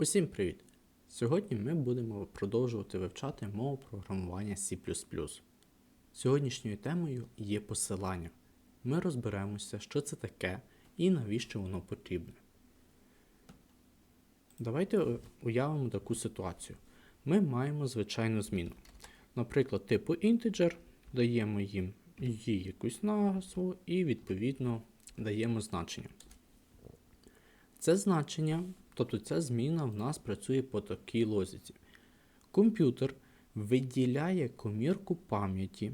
Усім привіт! Сьогодні ми будемо продовжувати вивчати мову програмування C. Сьогоднішньою темою є посилання. Ми розберемося, що це таке і навіщо воно потрібне. Давайте е, уявимо таку ситуацію. Ми маємо звичайну зміну. Наприклад, типу integer, даємо їм їй якусь назву і, відповідно, даємо значення. Це значення, тобто ця зміна в нас працює по такій лозіці. Комп'ютер виділяє комірку пам'яті,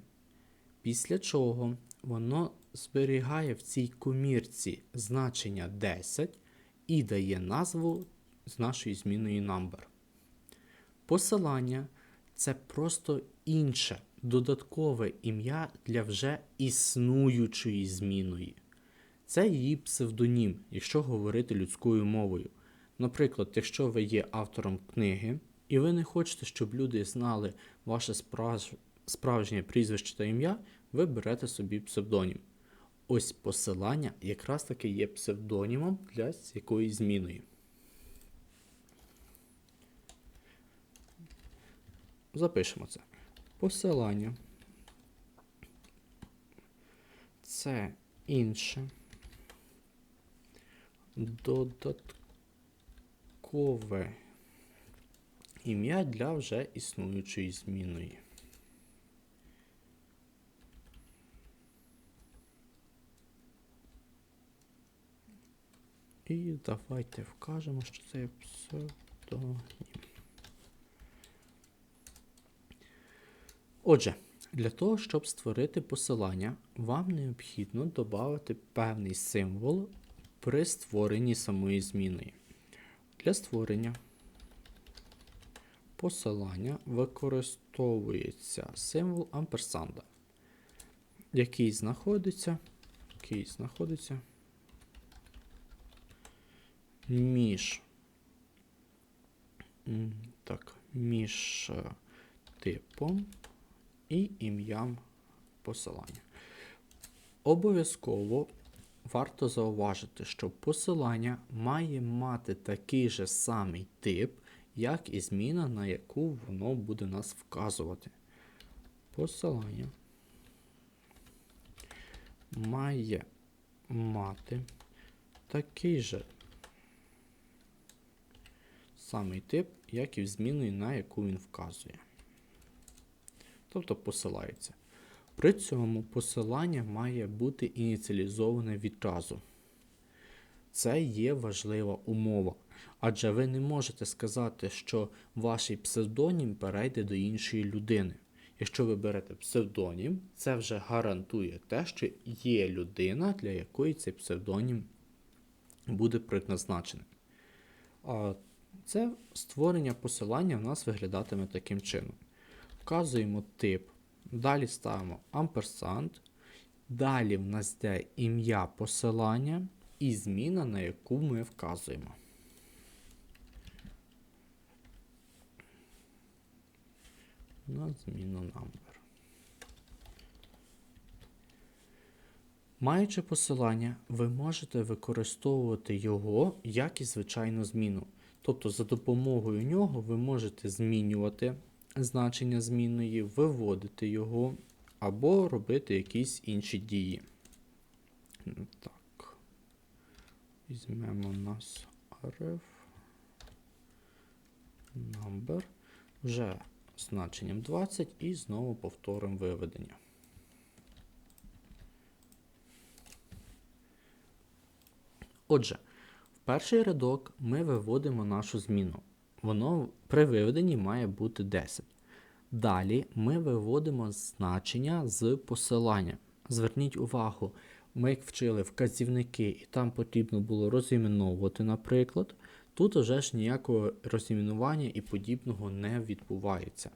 після чого воно зберігає в цій комірці значення 10 і дає назву з нашою зміною number. Посилання це просто інше додаткове ім'я для вже існуючої зміною. Це її псевдонім, якщо говорити людською мовою. Наприклад, якщо ви є автором книги, і ви не хочете, щоб люди знали ваше справж... справжнє прізвище та ім'я, ви берете собі псевдонім. Ось посилання якраз таки є псевдонімом для якоїсь зміною. Запишемо це. Посилання. Це інше додаткове ім'я для вже існуючої зміної. І давайте вкажемо, що це псевдонім. Отже, для того, щоб створити посилання, вам необхідно додати певний символ при створенні самої зміни. Для створення посилання використовується символ амперсанда, який знаходиться, який знаходиться між так, між е, типом і ім'ям посилання. Обов'язково варто зауважити, що посилання має мати такий же самий тип, як і зміна, на яку воно буде нас вказувати. Посилання має мати такий же самий тип, як і в зміни, на яку він вказує. Тобто посилається. При цьому посилання має бути ініціалізоване відразу. Це є важлива умова. Адже ви не можете сказати, що ваш псевдонім перейде до іншої людини. Якщо ви берете псевдонім, це вже гарантує те, що є людина, для якої цей псевдонім буде предназначений. А це створення посилання в нас виглядатиме таким чином. Вказуємо тип Далі ставимо амперсанд. Далі в нас йде ім'я посилання і зміна, на яку ми вказуємо. На зміну number. Маючи посилання, ви можете використовувати його як і звичайну зміну. Тобто, за допомогою нього ви можете змінювати значення змінної, виводити його або робити якісь інші дії. Так. Візьмемо у нас ref number вже значенням 20 і знову повторимо виведення. Отже, в перший рядок ми виводимо нашу зміну воно при виведенні має бути 10. Далі ми виводимо значення з посилання. Зверніть увагу, ми вчили вказівники, і там потрібно було розіменовувати, наприклад. Тут вже ж ніякого розімінування і подібного не відбувається.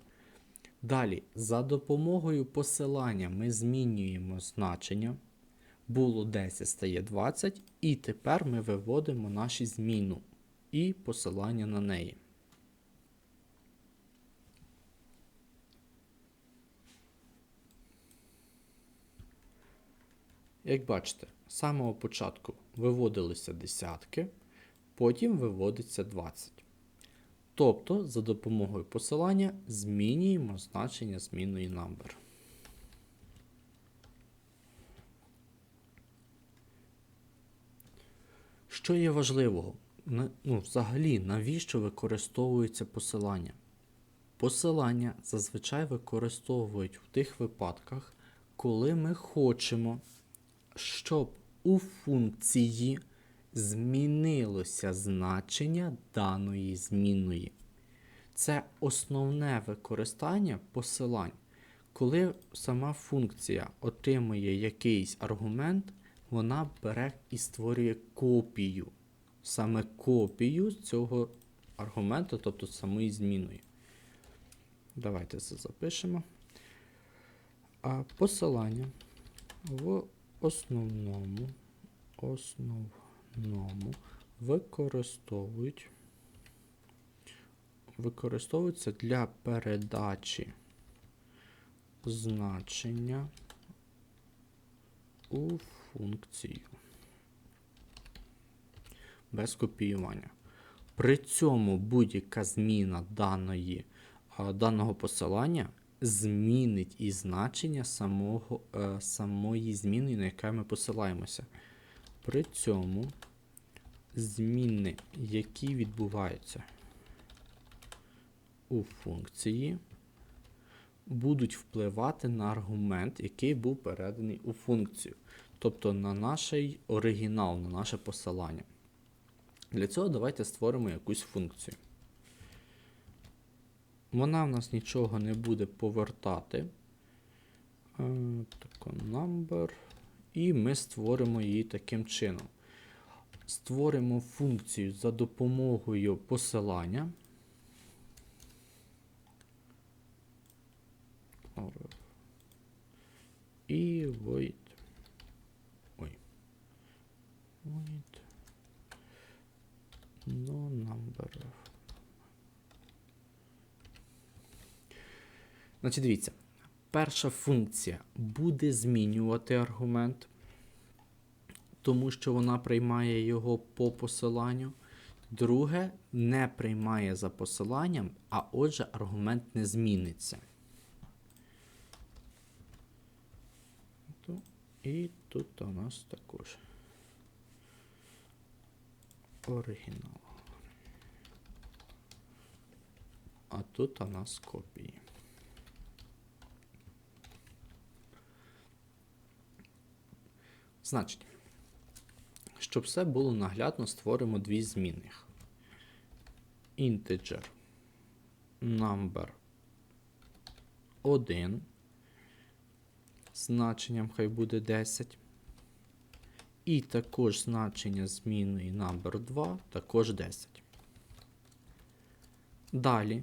Далі, за допомогою посилання ми змінюємо значення. Було 10 стає 20, і тепер ми виводимо нашу зміну і посилання на неї. Як бачите, з самого початку виводилися десятки, потім виводиться 20. Тобто, за допомогою посилання змінюємо значення змінної number. Що є важливого? Ну, взагалі, навіщо використовується посилання? Посилання зазвичай використовують в тих випадках, коли ми хочемо, щоб у функції змінилося значення даної змінної. Це основне використання посилань. Коли сама функція отримує якийсь аргумент, вона бере і створює копію. Саме копію цього аргументу, тобто самої зміної. Давайте це запишемо. А посилання в основному, основному використовують, використовуються для передачі значення у функцію без копіювання. При цьому будь-яка зміна даної, даного посилання змінить і значення самого, е, самої зміни, на яке ми посилаємося. При цьому зміни, які відбуваються у функції, будуть впливати на аргумент, який був переданий у функцію, тобто на наш оригінал, на наше посилання. Для цього давайте створимо якусь функцію. Вона в нас нічого не буде повертати. Е, тако, number. І ми створимо її таким чином. Створимо функцію за допомогою посилання. І void. Ой. Void. No number of. Значить, дивіться. Перша функція буде змінювати аргумент, тому що вона приймає його по посиланню. Друге, не приймає за посиланням, а отже, аргумент не зміниться. І тут у нас також оригінал. А тут у нас копії. Значить, щоб все було наглядно, створимо дві змінних. Integer number 1. Значенням хай буде 10. І також значення змінної number 2 також 10. Далі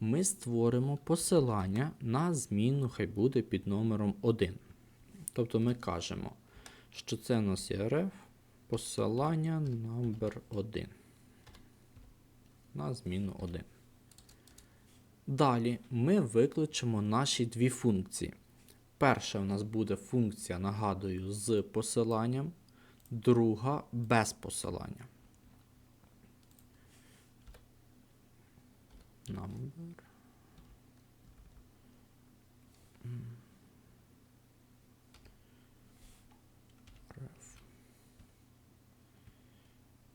ми створимо посилання на зміну, хай буде під номером 1. Тобто ми кажемо, що це у нас є ref посилання number 1 на зміну 1. Далі ми викличемо наші дві функції. Перша у нас буде функція, нагадую, з посиланням, друга без посилання. Number. М. Ref.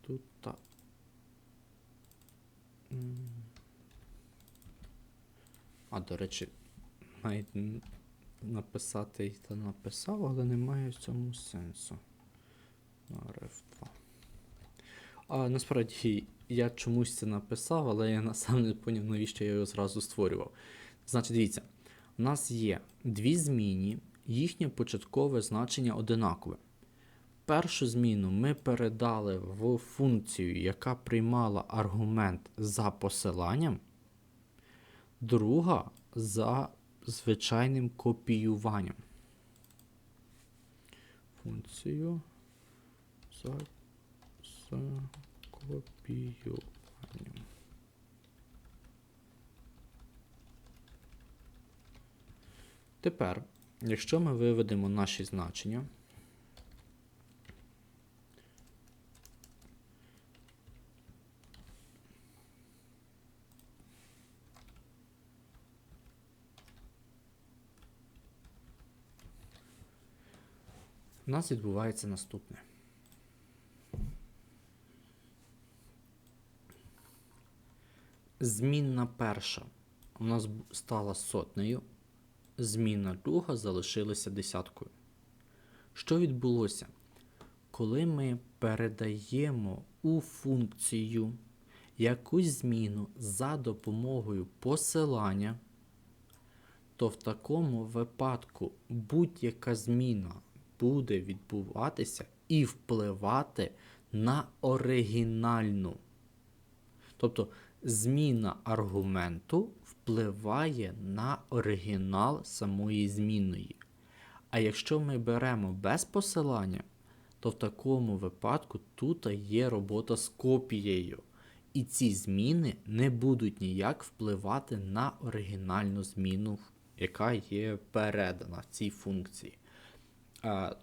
Тут та. М. А, до речі, навіть написати і та написав, але немає в цьому сенсу. RF2. А насправді я чомусь це написав, але я сам не поняв, навіщо я його зразу створював. Значить, дивіться, у нас є дві зміни, їхнє початкове значення одинакове. Першу зміну ми передали в функцію, яка приймала аргумент за посиланням, друга за звичайним копіюванням. Функцію за, за копіюванням. Тепер, якщо ми виведемо наші значення, У нас відбувається наступне. Змінна перша у нас стала сотнею, змінна друга залишилася десяткою. Що відбулося? Коли ми передаємо у функцію якусь зміну за допомогою посилання, то в такому випадку будь-яка зміна буде відбуватися і впливати на оригінальну. Тобто зміна аргументу впливає на оригінал самої змінної. А якщо ми беремо без посилання, то в такому випадку тут є робота з копією. І ці зміни не будуть ніяк впливати на оригінальну зміну, яка є передана в цій функції.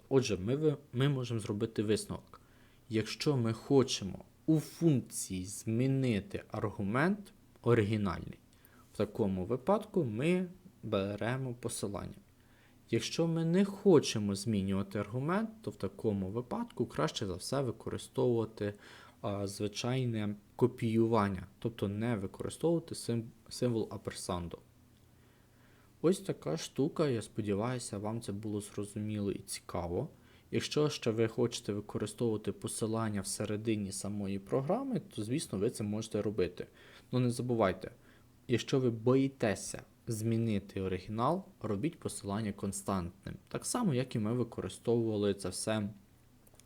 Отже, ми, ми можемо зробити висновок. Якщо ми хочемо у функції змінити аргумент оригінальний, в такому випадку ми беремо посилання. Якщо ми не хочемо змінювати аргумент, то в такому випадку краще за все використовувати а, звичайне копіювання, тобто не використовувати сим- символ аперсанду. Ось така штука, я сподіваюся, вам це було зрозуміло і цікаво. Якщо ще ви хочете використовувати посилання всередині самої програми, то звісно ви це можете робити. Ну не забувайте, якщо ви боїтеся змінити оригінал, робіть посилання константним. Так само, як і ми використовували це все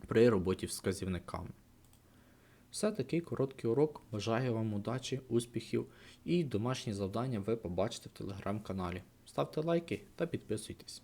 при роботі з вказівниками. Все такий короткий урок. Бажаю вам удачі, успіхів і домашні завдання ви побачите в телеграм-каналі. Ставте лайки та підписуйтесь.